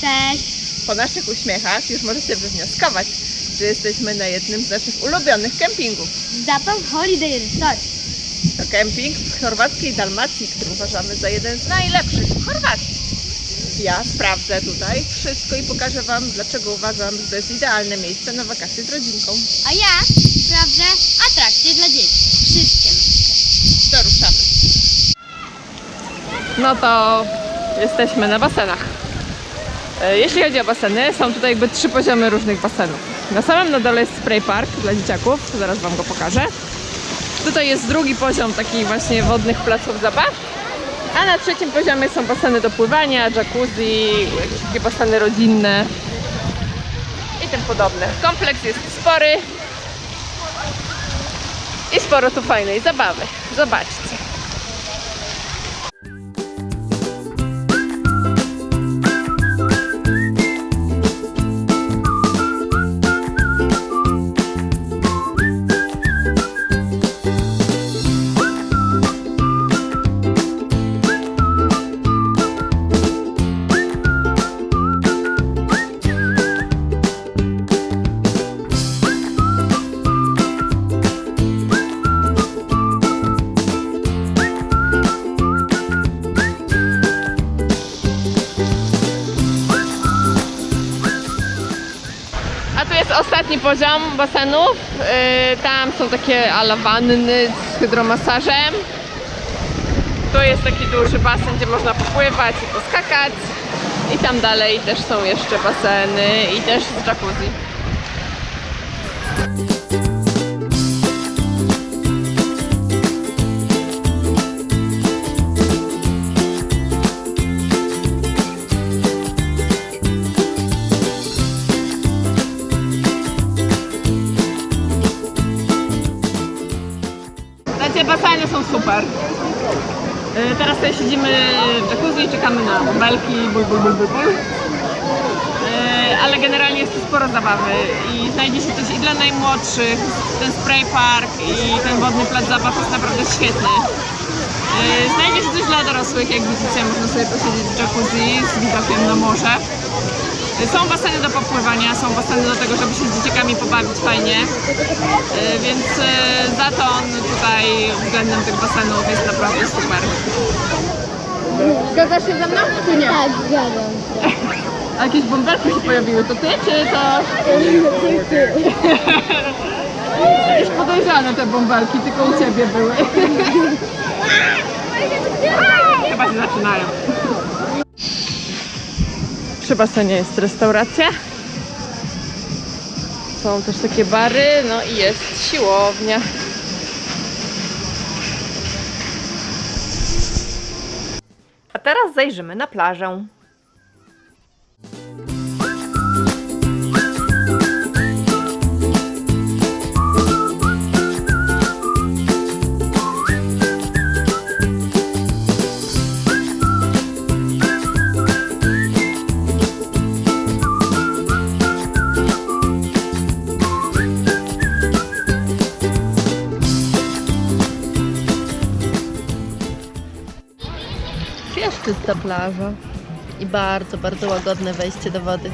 Cześć. Po naszych uśmiechach już możecie wywnioskować, że jesteśmy na jednym z naszych ulubionych kempingów. Zapan Holiday Resort. To kemping w chorwackiej Dalmacji, który uważamy za jeden z najlepszych w Chorwacji. Ja sprawdzę tutaj wszystko i pokażę Wam, dlaczego uważam, że to jest idealne miejsce na wakacje z rodzinką. A ja sprawdzę atrakcje dla dzieci. Wszystkie. To ruszamy. No to jesteśmy na basenach. E, Jeśli chodzi o baseny, są tutaj jakby trzy poziomy różnych basenów. Na samym na dole jest spray park dla dzieciaków, zaraz Wam go pokażę. Tutaj jest drugi poziom takich właśnie wodnych placów zabaw. A na trzecim poziomie są baseny do pływania, jacuzzi, jakieś takie baseny rodzinne i tym podobne. Kompleks jest spory i sporo tu fajnej zabawy. Zobaczcie. Poziom basenów. Yy, tam są takie ala wanny z hydromasażem. Tu jest taki duży basen, gdzie można popływać i poskakać. I tam dalej też są jeszcze baseny i też z jacuzzi. Teraz tutaj siedzimy w jacuzzi i czekamy na bąbelki, ból, ból, ból, ból, ból. Yy, Ale generalnie jest tu sporo zabawy i znajdzie się coś i dla najmłodszych. Ten spray park i ten wodny plac zabaw jest naprawdę świetny. Yy, Znajdzie się coś dla dorosłych, jak widzicie, można sobie posiedzieć w jacuzzi z widokiem na morze. Są baseny do popływania, są baseny do tego, żeby się z dzieciakami pobawić fajnie. E, Więc e, zaton tutaj względem tych basenów jest naprawdę super. Zgadzasz się ze mną, czy nie? Tak, zgadzam. A jakieś bąbelki się pojawiły, to ty, czy to... Już podejrzane te bąbelki, tylko u ciebie były. Chyba się zaczynają. Przy basenie jest restauracja. Są też takie bary, no i jest siłownia. Teraz zajrzymy na plażę. Czysta plaża i bardzo, bardzo łagodne wejście do wody.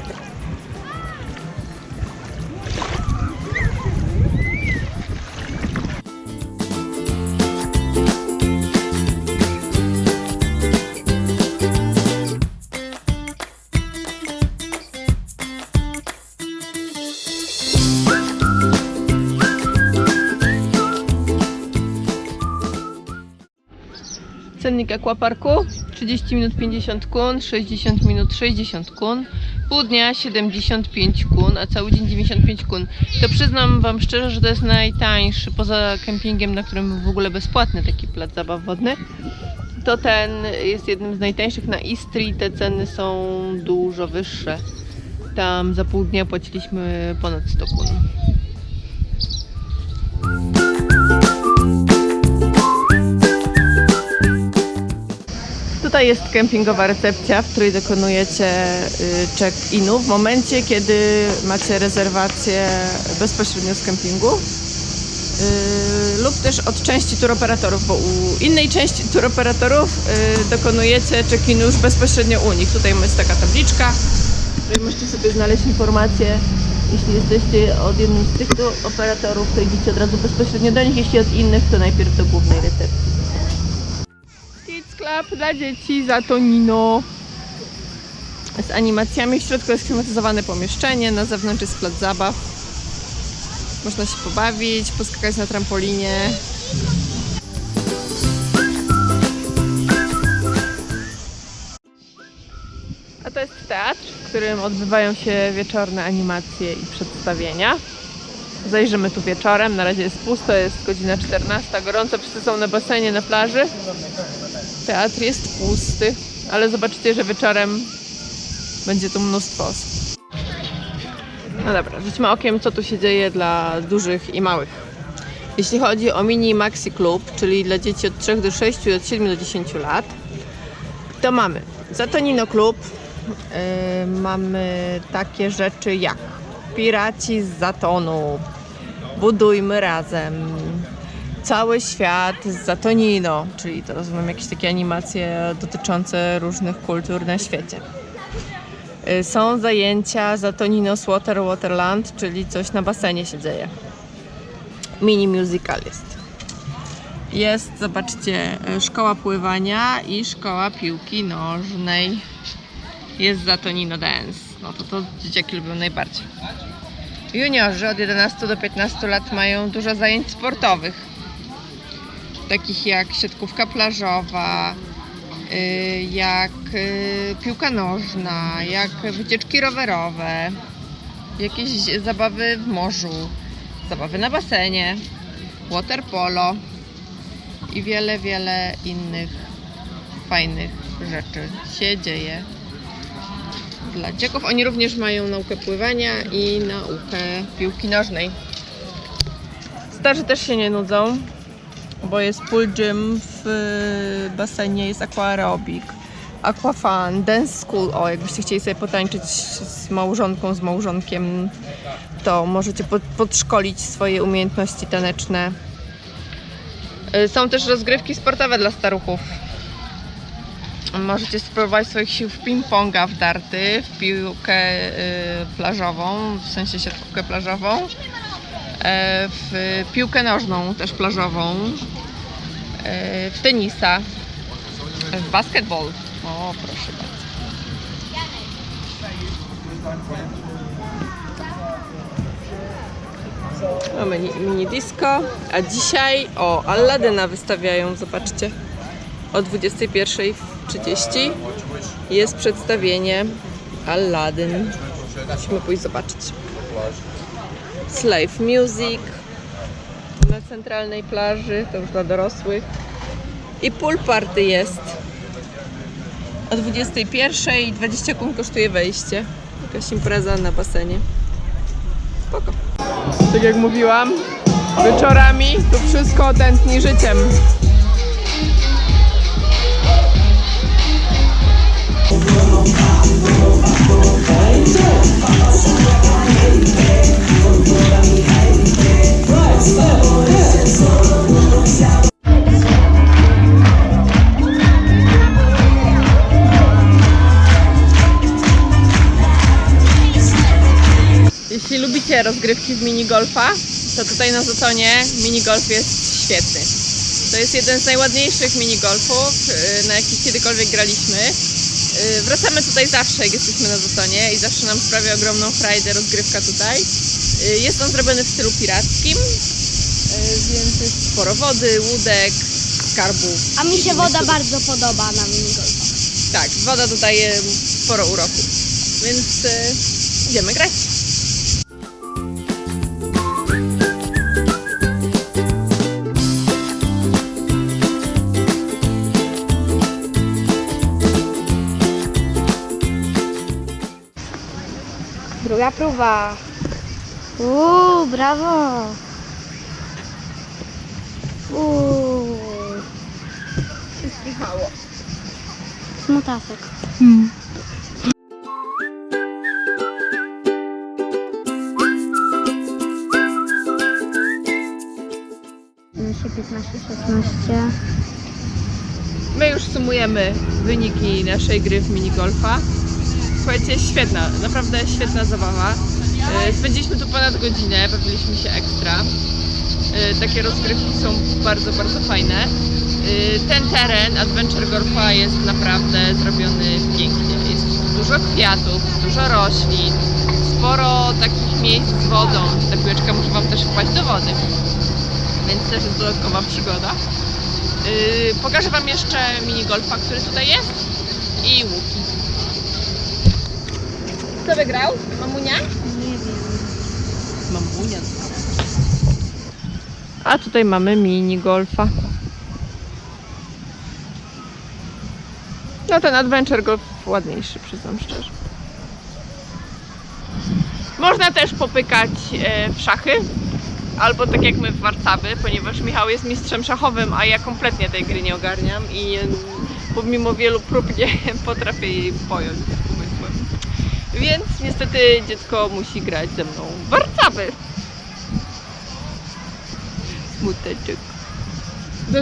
Cennik aquaparku 30 minut 50 kun, 60 minut 60 kun, pół dnia 75 kun, a cały dzień 95 kun. To przyznam Wam szczerze, że to jest najtańszy, poza kempingiem, na którym w ogóle bezpłatny taki plac zabaw wodny. To ten jest jednym z najtańszych na Istrii, te ceny są dużo wyższe. Tam za pół dnia płaciliśmy ponad 100 kun. Tutaj jest kempingowa recepcja, w której dokonujecie y, check-inu w momencie, kiedy macie rezerwację bezpośrednio z kempingu. y, lub też od części turoperatorów, bo u innej części turoperatorów y, dokonujecie check-inu już bezpośrednio u nich. Tutaj jest taka tabliczka, której możecie sobie znaleźć informacje. Jeśli jesteście od jednym z tych operatorów, to idziecie od razu bezpośrednio do nich, jeśli od innych, to najpierw do głównej recepcji. Dla dzieci za Tonino. Z animacjami. W środku jest klimatyzowane pomieszczenie, na zewnątrz jest plac zabaw. Można się pobawić, poskakać na trampolinie. A to jest teatr, w którym odbywają się wieczorne animacje i przedstawienia. Zajrzymy tu wieczorem, na razie jest pusto, jest godzina 14, gorąco, wszyscy są na basenie, na plaży. Teatr jest pusty, ale zobaczycie, że wieczorem będzie tu mnóstwo osób. No dobra, rzućmy okiem, co tu się dzieje dla dużych i małych. Jeśli chodzi o mini maxi klub, czyli dla dzieci od 3 do 6 i od 7 do 10 lat, to mamy Zatonino Klub, yy, mamy takie rzeczy jak Piraci z Zatonu, Budujmy Razem, Cały Świat z Zatonino, czyli to rozumiem jakieś takie animacje dotyczące różnych kultur na świecie. Y, Są zajęcia Zatonino Water Waterland, czyli coś na basenie się dzieje. Mini musical jest. Jest, zobaczcie, szkoła pływania i szkoła piłki nożnej. Jest Zatonino Dance. No to to dzieciaki lubią najbardziej. Juniorzy od 11 do 15 lat mają dużo zajęć sportowych, takich jak siatkówka plażowa, y, jak y, piłka nożna, jak wycieczki rowerowe, jakieś zabawy w morzu, zabawy na basenie, water polo i wiele, wiele innych fajnych rzeczy się dzieje dla dzieciaków. Oni również mają naukę pływania i naukę piłki nożnej. Starzy też się nie nudzą, bo jest pool gym w y, basenie, jest aquaerobik, aquafun, dance school. O, jakbyście chcieli sobie potańczyć z małżonką, z małżonkiem, to możecie pod, podszkolić swoje umiejętności taneczne. Y, Są też rozgrywki sportowe dla staruchów. Możecie spróbować swoich sił w ping-ponga, w darty, w piłkę y, plażową, w sensie siatkówkę plażową, w piłkę nożną, też plażową, w tenisa, w basketball. O, proszę bardzo. Mamy ni- mini disco, a dzisiaj o Alladyna wystawiają, zobaczcie. O 21.30 jest przedstawienie Aladdin. Musimy pójść zobaczyć. Slave Music na centralnej plaży, to już dla dorosłych. I pool party jest. O 21.00 i 20 kun kosztuje wejście. Jakaś impreza na basenie. Spoko. Tak jak mówiłam, wieczorami tu wszystko tętni życiem. Jeśli lubicie rozgrywki w minigolfa, to tutaj na Zotonie minigolf jest świetny. To jest jeden z najładniejszych minigolfów, y, na jakich kiedykolwiek graliśmy. Y, Wracamy tutaj zawsze, jak jesteśmy na Zotonie i zawsze nam sprawia ogromną frajdę rozgrywka tutaj. Y, Jest on zrobiony w stylu pirackim, y, więc jest sporo wody, łódek, skarbów. A mi się woda bardzo podoba na minigolfach. Tak, woda dodaje sporo uroku, więc idziemy grać. Próba. Uuu, brawo. Uuu. Michało. Smutasek. Nasze 15, 16. My już sumujemy wyniki naszej gry w minigolfa. Słuchajcie, świetna, naprawdę świetna zabawa. E, Spędziliśmy tu ponad godzinę, bawiliśmy się ekstra. E, Takie rozgrywki są bardzo, bardzo fajne. E, Ten teren Adventure Golfa jest naprawdę zrobiony pięknie. Jest dużo kwiatów, dużo roślin, sporo takich miejsc z wodą. Ta piłeczka może Wam też wpaść do wody, więc też jest dodatkowa przygoda. Pokażę Wam jeszcze minigolfa, który tutaj jest i łuki. Kto wygrał? Mamunia? Mamunia. A tutaj mamy minigolfa. No ten Adventure Golf ładniejszy, przyznam szczerze. Można też popykać e, w szachy, albo tak jak my w Warcaby, ponieważ Michał jest mistrzem szachowym, a ja kompletnie tej gry nie ogarniam i pomimo wielu prób nie potrafię jej pojąć. Więc niestety dziecko musi grać ze mną w Warcaby. Smuteczek.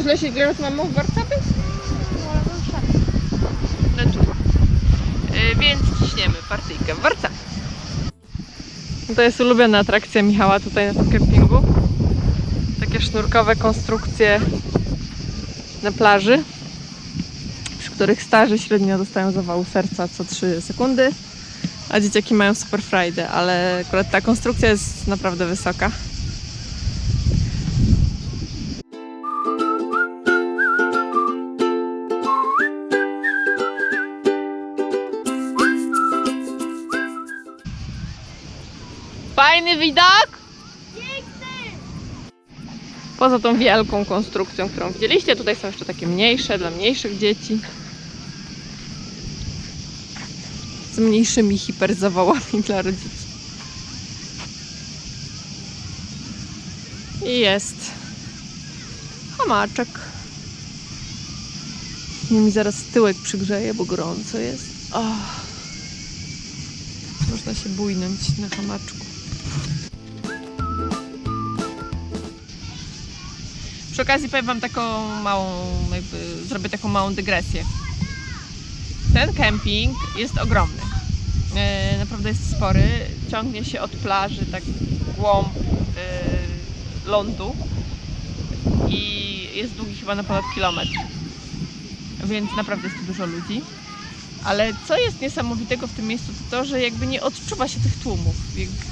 Źle się gra z mamą w Warcaby? No trudno. Yy, więc ciśniemy partyjkę w Warcaby. To jest ulubiona atrakcja Michała tutaj na tym kempingu. Takie sznurkowe konstrukcje na plaży, przy których starzy średnio dostają zawału serca co 3 sekundy, a dzieciaki mają super frajdę, ale akurat ta konstrukcja jest naprawdę wysoka. Fajny widok! Poza tą wielką konstrukcją, którą widzieliście, tutaj są jeszcze takie mniejsze, dla mniejszych dzieci. Z mniejszymi hiperzawałami dla rodziców. I jest hamaczek. Nie mi zaraz tyłek przygrzeje, bo gorąco jest. Oh. Można się bujnąć na hamaczku. Przy okazji powiem Wam taką małą, jakby zrobię taką małą dygresję. Ten kemping jest ogromny. E, naprawdę jest spory. Ciągnie się od plaży, tak głąb e, lądu i jest długi chyba na ponad kilometr. Więc naprawdę jest tu dużo ludzi. Ale co jest niesamowitego w tym miejscu, to to, że jakby nie odczuwa się tych tłumów.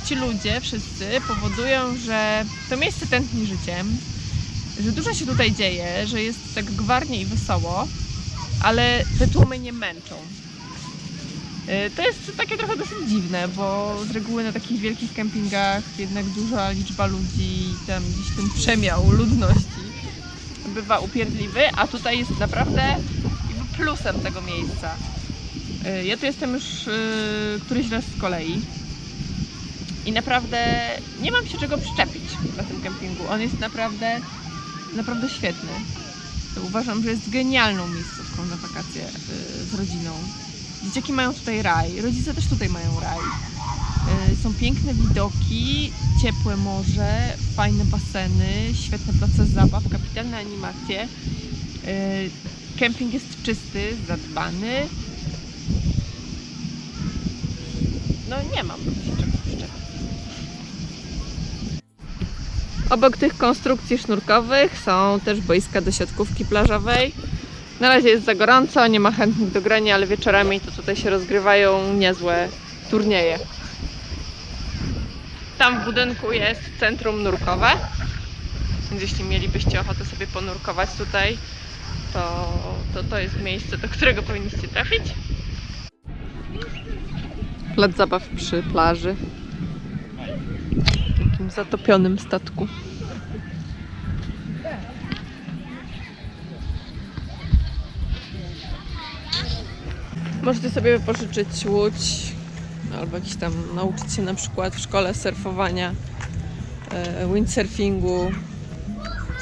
Ci ludzie wszyscy powodują, że to miejsce tętni życiem, że dużo się tutaj dzieje, że jest tak gwarnie i wesoło, ale te tłumy nie męczą. Y, To jest takie trochę dosyć dziwne, bo z reguły na takich wielkich kempingach jednak duża liczba ludzi, tam gdzieś ten przemiał ludności bywa upierdliwy, a tutaj jest naprawdę plusem tego miejsca. Y, Ja tu jestem już y, któryś raz z kolei i naprawdę nie mam się czego przyczepić na tym kempingu. On jest naprawdę, naprawdę świetny. Uważam, że jest genialną miejscówką na wakacje y, z rodziną. Dzieciaki mają tutaj raj, rodzice też tutaj mają raj. Y, Są piękne widoki, ciepłe morze, fajne baseny, świetne place zabaw, kapitalne animacje. Y, Kemping jest czysty, zadbany. No nie mam się czego Obok tych konstrukcji sznurkowych są też boiska do siatkówki plażowej. Na razie jest za gorąco, nie ma chętnych do grania, ale wieczorami to tutaj się rozgrywają niezłe turnieje. Tam w budynku jest centrum nurkowe. Więc jeśli mielibyście ochotę sobie ponurkować tutaj, to to, to jest miejsce, do którego powinniście trafić. Plac zabaw przy plaży. Zatopionym statku. Możecie sobie pożyczyć łódź albo jakiś tam nauczyć się na przykład w szkole surfowania, e, windsurfingu.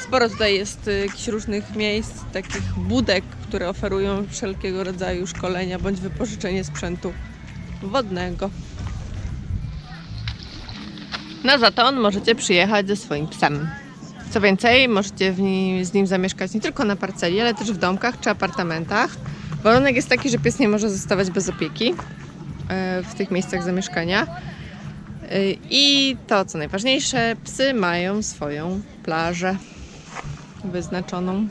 Sporo tutaj jest e, jakichś różnych miejsc, takich budek, które oferują wszelkiego rodzaju szkolenia bądź wypożyczenie sprzętu wodnego. Na zaton możecie przyjechać ze swoim psem. Co więcej, możecie nim, z nim zamieszkać nie tylko na parceli, ale też w domkach czy apartamentach. Warunek jest taki, że pies nie może zostawać bez opieki. e, w tych miejscach zamieszkania. E, I to, co najważniejsze, psy mają swoją plażę wyznaczoną,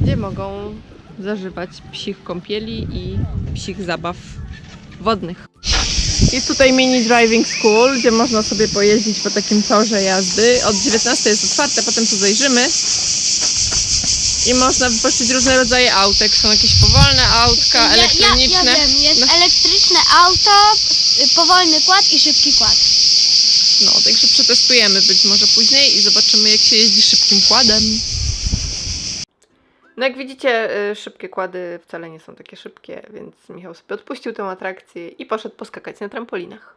gdzie mogą zażywać psich kąpieli i psich zabaw wodnych. Jest tutaj mini driving school, gdzie można sobie pojeździć po takim torze jazdy. Od 19 jest otwarte, potem tu zajrzymy. I można wypożyczyć różne rodzaje autek. Są jakieś powolne autka, elektroniczne. Ja, ja wiem, jest No. elektryczne auto, y, powolny kład i szybki kład. No, także przetestujemy być może później i zobaczymy, jak się jeździ szybkim kładem. No jak widzicie, y, szybkie kłady wcale nie są takie szybkie, więc Michał sobie odpuścił tę atrakcję i poszedł poskakać na trampolinach.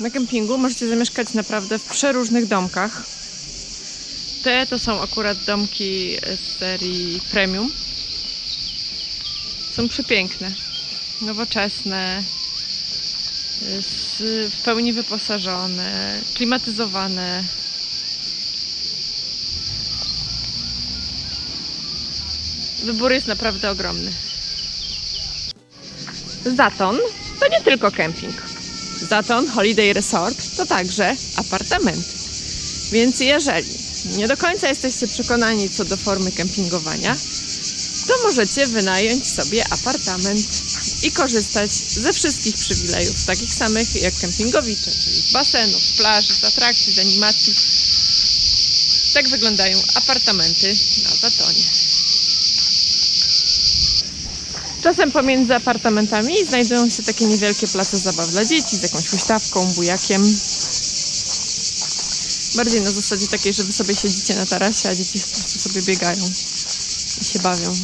Na kempingu możecie zamieszkać naprawdę w przeróżnych domkach. Te to są akurat domki z serii premium. Są przepiękne, nowoczesne, w pełni wyposażone, klimatyzowane. Wybór jest naprawdę ogromny. Zaton to nie tylko kemping. Zaton Holiday Resort to także apartamenty. Więc jeżeli nie do końca jesteście przekonani co do formy kempingowania, to możecie wynająć sobie apartament i korzystać ze wszystkich przywilejów, takich samych jak kempingowicze, czyli z basenów, z plaży, z atrakcji, z animacji. Tak wyglądają apartamenty na Zatonie. Czasem pomiędzy apartamentami znajdują się takie niewielkie place zabaw dla dzieci z jakąś huśtawką, bujakiem. Bardziej na zasadzie takiej, że wy sobie siedzicie na tarasie, a dzieci po prostu sobie biegają i się bawią.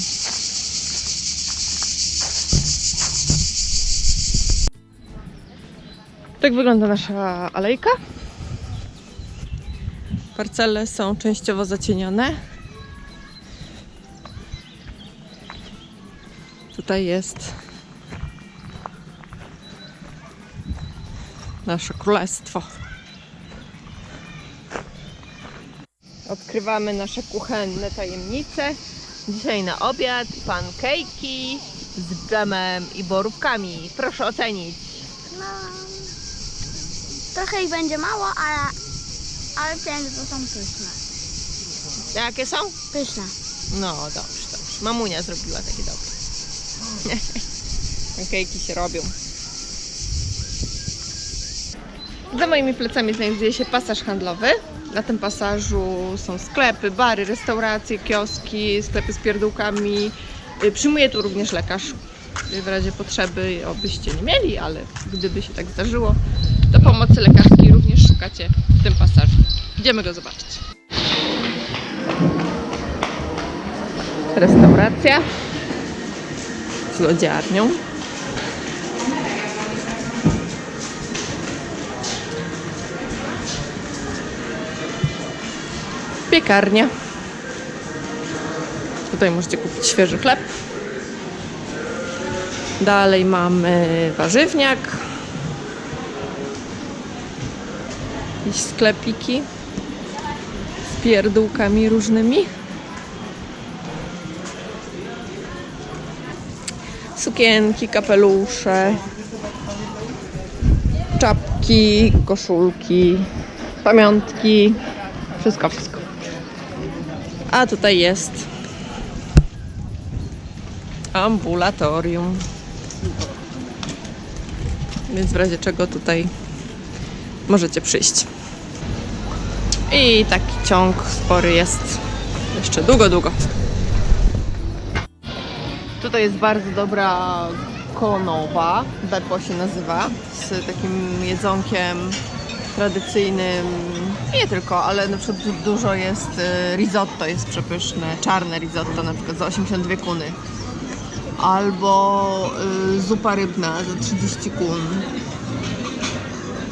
Tak wygląda nasza alejka. Parcele są częściowo zacienione. Tutaj jest nasze królestwo. Odkrywamy nasze kuchenne tajemnice. Dzisiaj na obiad pankejki z dżemem i borówkami. Proszę ocenić. No, trochę ich będzie mało, ale, ale piękne to są pyszne. Jakie są? Pyszne. No dobrze, dobrze. Mamunia zrobiła takie dobre. Pankejki się robią. Za moimi plecami znajduje się pasaż handlowy. Na tym pasażu są sklepy, bary, restauracje, kioski, sklepy z pierdółkami. Y, Przyjmuje tu również lekarz. Y, W razie potrzeby, obyście nie mieli, ale gdyby się tak zdarzyło, to pomocy lekarskiej również szukacie w tym pasażu. Idziemy go zobaczyć. Restauracja z lodziarnią. Piekarnia. Tutaj możecie kupić świeży chleb. Dalej mamy warzywniak. Jakieś sklepiki z pierdółkami różnymi. sukienki, kapelusze, czapki, koszulki, pamiątki, wszystko, wszystko. A tutaj jest ambulatorium. Więc w razie czego tutaj możecie przyjść. I taki ciąg spory jest jeszcze długo, długo. Tutaj jest bardzo dobra konowa, Beppo się nazywa, z takim jedzonkiem tradycyjnym. Nie tylko, ale na przykład du- dużo jest y, risotto, jest przepyszne, czarne risotto na przykład za 82 kuny. Albo y, zupa rybna za 30 kun.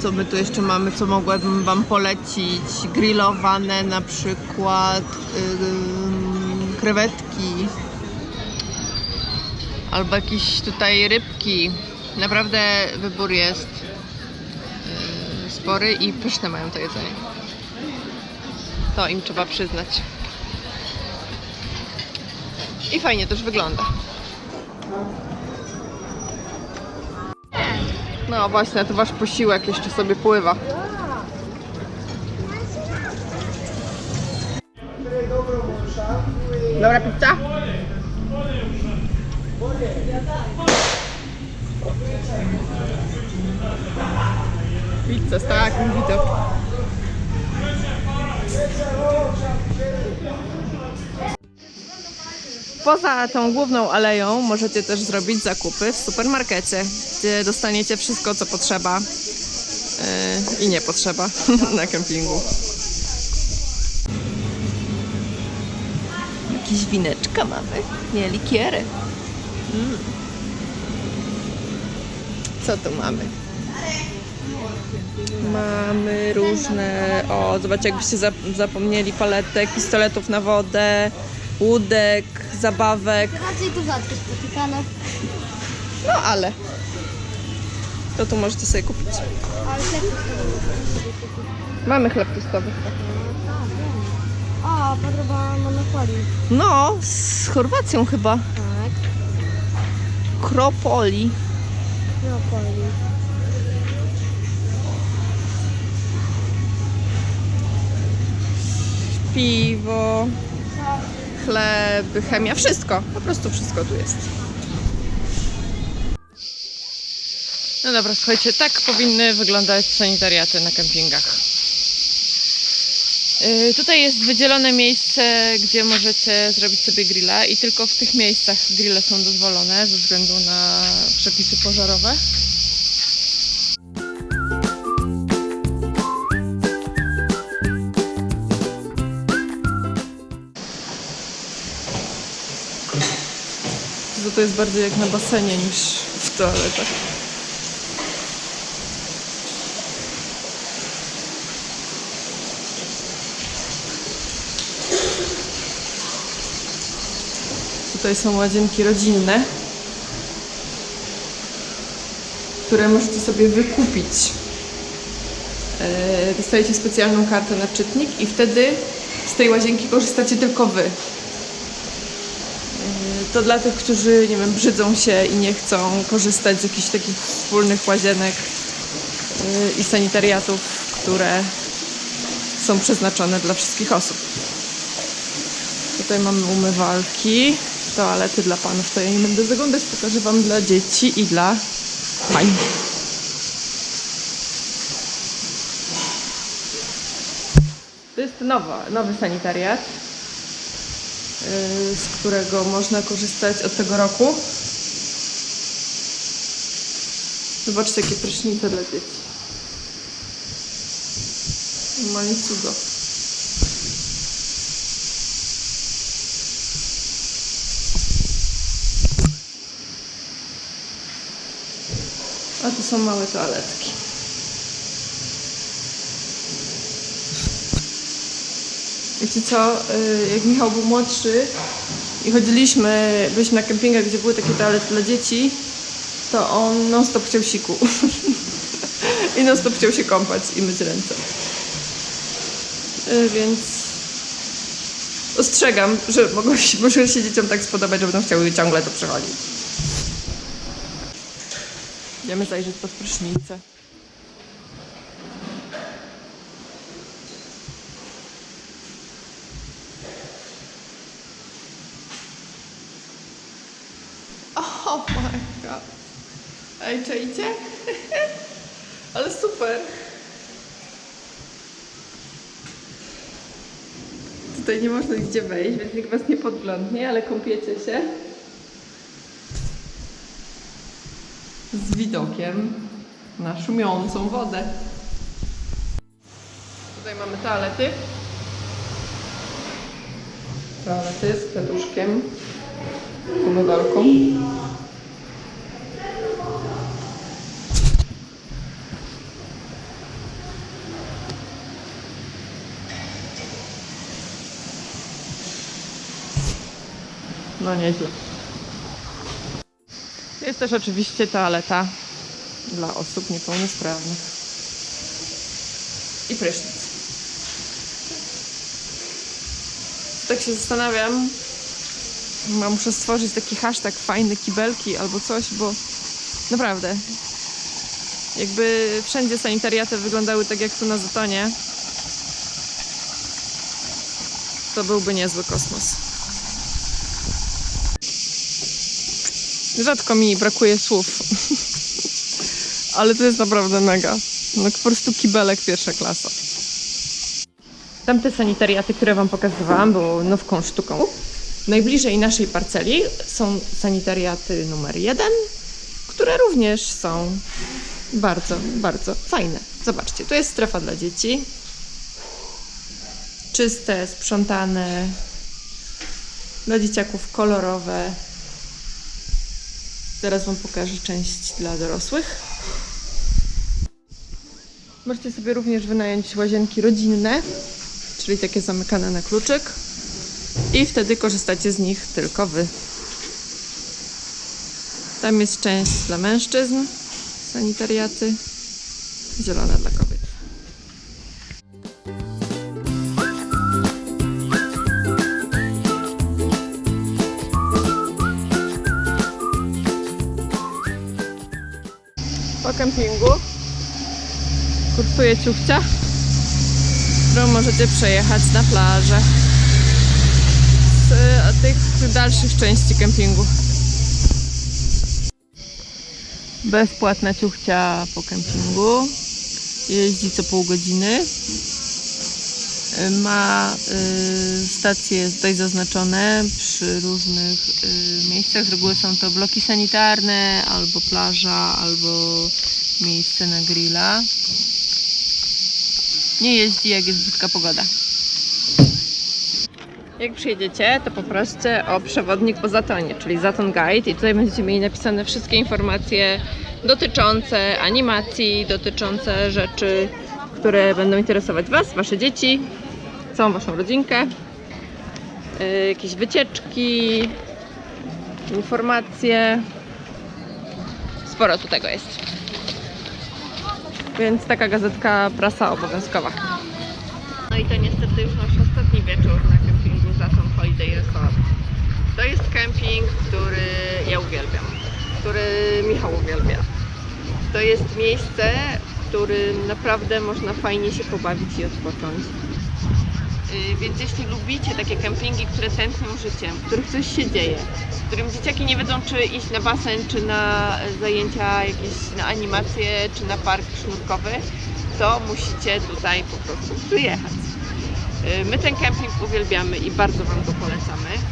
Co my tu jeszcze mamy, co mogłabym Wam polecić? Grillowane na przykład y, krewetki albo jakieś tutaj rybki. Naprawdę wybór jest yy, spory i pyszne mają to jedzenie. To im trzeba przyznać. I fajnie też wygląda. No właśnie, to wasz posiłek jeszcze sobie pływa. Dobra pizza? Pizza z takim. Poza tą główną aleją możecie też zrobić zakupy w supermarkecie, gdzie dostaniecie wszystko, co potrzeba yy, i nie potrzeba na kempingu. Jakieś wineczka mamy. Nie, likiery. Co tu mamy? Mamy różne. O, zobaczcie, jakbyście zap- zapomnieli paletek, pistoletów na wodę, łódek, zabawek. Raczej to rzadko spotykane, No ale. To tu możecie sobie kupić. ale też Mamy chleb tostowy. O, podroba Monopoly. No, z Chorwacją chyba. Tak, Kropoli. Monopoly. Piwo, chleb, chemia, wszystko. Po prostu wszystko tu jest. No dobra, słuchajcie, tak powinny wyglądać sanitariaty na kempingach. Yy, tutaj jest wydzielone miejsce, gdzie możecie zrobić sobie grilla i tylko w tych miejscach grille są dozwolone ze względu na przepisy pożarowe. To, jest bardziej jak na basenie niż w toaletach. Tutaj są łazienki rodzinne, które możecie sobie wykupić. E, Dostajecie specjalną kartę na czytnik i wtedy z tej łazienki korzystacie tylko wy. E, To dla tych, którzy, nie wiem, brzydzą się i nie chcą korzystać z jakichś takich wspólnych łazienek e, i sanitariatów, które są przeznaczone dla wszystkich osób. Tutaj mamy umywalki, toalety dla panów, to ja nie będę zaglądać, pokażę wam dla dzieci i dla pań. To jest nowa, nowy sanitariat, z którego można korzystać od tego roku. Zobaczcie, jakie prysznice dla dzieci. Normalnie cudo. A tu są małe toaletki. Wiecie co, y, jak Michał był młodszy i chodziliśmy, byliśmy na kempingach, gdzie były takie toalety dla dzieci, to on non stop chciał siku. I non stop chciał się kąpać i myć ręce. Y, Więc ostrzegam, że mogą się, może się dzieciom tak spodobać, że będą chciały ciągle tu przychodzić. Idziemy zajrzeć pod prysznicę. Oh my god. Ej, czajcie? Ale super. Nigdzie wejść, więc nikt was nie podglądnie, ale kąpiecie się. z widokiem na szumiącą wodę. Tutaj mamy toalety. Toalety z kwiatuszkiem, umywalką. No nieźle. Jest też oczywiście toaleta dla osób niepełnosprawnych. I prysznic. Tak się zastanawiam. Chyba muszę stworzyć taki hashtag fajne kibelki albo coś, bo naprawdę. Jakby wszędzie sanitariaty wyglądały tak jak tu na Zatonie, to byłby niezły kosmos. Rzadko mi brakuje słów. Ale to jest naprawdę mega. No po prostu kibelek pierwsza klasa. Tamte sanitariaty, które Wam pokazywałam, były nowką sztuką. Najbliżej naszej parceli są sanitariaty numer jeden, które również są bardzo, bardzo fajne. Zobaczcie, to jest strefa dla dzieci. Czyste, sprzątane, dla dzieciaków kolorowe. Zaraz Wam pokażę część dla dorosłych. Możecie sobie również wynająć łazienki rodzinne, czyli takie zamykane na kluczyk. I wtedy korzystacie z nich tylko Wy. Tam jest część dla mężczyzn, sanitariaty, zielona dla kobiet. Po kempingu kursuje ciuchcia, którą możecie przejechać na plażę z e, tych dalszych części kempingu. Bezpłatna ciuchcia po kempingu. Jeździ co pół godziny. Y, Ma y, stacje tutaj zaznaczone przy różnych y, miejscach. Z reguły są to bloki sanitarne, albo plaża, albo miejsce na grilla. Nie jeździ jak jest brzydka pogoda. Jak przyjedziecie, to poproście o przewodnik po Zatonie, czyli Zaton Guide i tutaj będziecie mieli napisane wszystkie informacje dotyczące animacji, dotyczące rzeczy, które będą interesować Was, Wasze dzieci, całą Waszą rodzinkę, jakieś wycieczki, informacje. Sporo tu tego jest. Więc taka gazetka prasa obowiązkowa. No i to niestety już nasz ostatni wieczór na kempingu Zaton Holiday Resort. To jest kemping, który ja uwielbiam, który Michał uwielbia. To jest miejsce, w którym naprawdę można fajnie się pobawić i odpocząć. Yy, Więc jeśli lubicie takie kempingi, które tętnią życiem, w których coś się dzieje, w którym dzieciaki nie wiedzą, czy iść na basen, czy na zajęcia jakieś, na animacje, czy na park sznurkowy, to musicie tutaj po prostu przyjechać. Y, My ten kemping uwielbiamy i bardzo Wam go polecamy.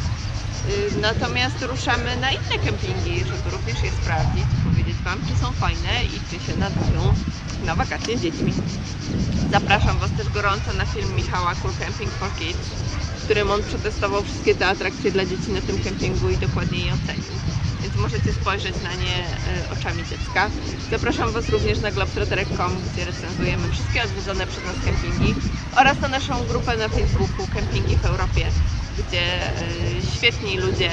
Y, Natomiast ruszamy na inne kempingi, żeby również je sprawdzić, powiedzieć Wam, czy są fajne i czy się nadają na wakacje z dziećmi. Zapraszam Was też gorąco na film Michała Cool Camping for Kids, w którym on przetestował wszystkie te atrakcje dla dzieci na tym kempingu i dokładnie je ocenił. Więc możecie spojrzeć na nie e, oczami dziecka. Zapraszam Was również na globtrotter.com, gdzie recenzujemy wszystkie odwiedzone przez nas kempingi oraz na naszą grupę na Facebooku Kempingi w Europie, gdzie e, świetni ludzie,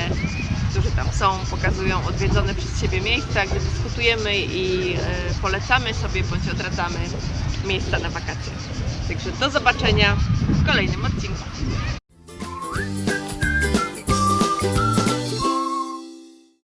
którzy tam są, pokazują odwiedzone przez siebie miejsca, gdzie dyskutujemy i e, polecamy sobie bądź odradzamy miejsca na wakacje. Także do zobaczenia w kolejnym odcinku.